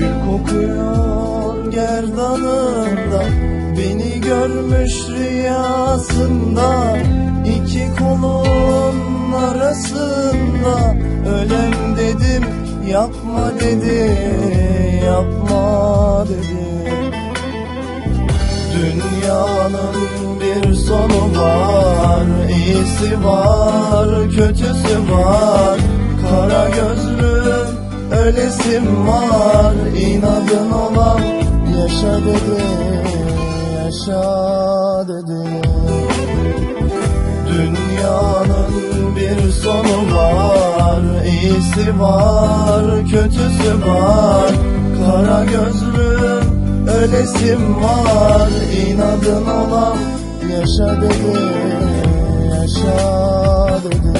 Gül kokuyor gerdanında Beni görmüş rüyasında. İki kolun arasında Ölem dedim yapma dedi yapma dedi. Dünyanın bir sonu var iyisi var kötüsü var ölesim var inadın olan yaşa dedi yaşa dedi. Dünyanın bir sonu var iyisi var kötüsü var. Kara gözlüm ölesim var inadın olan yaşa dedi yaşa dedi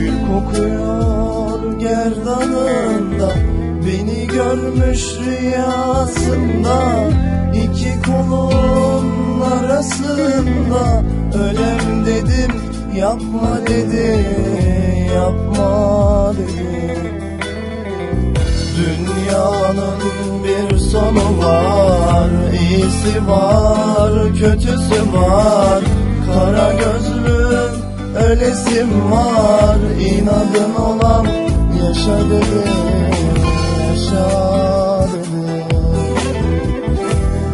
Gül kokuyor gerdanında. Beni görmüş rüyasında. İki kolun arasında. Ölem dedim yapma dedi yapma dedi. Dünyanın bir sonu var iyisi var kötüsü var. Kara gözlüm ölesim var inadın olan yaşa dedi yaşa dedi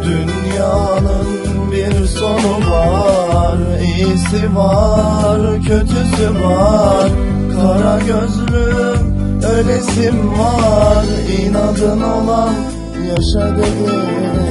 Dünyanın bir sonu var iyisi var kötüsü var. Kara gözlüm ölesim var inadın olan yaşa dedi yaşa dedi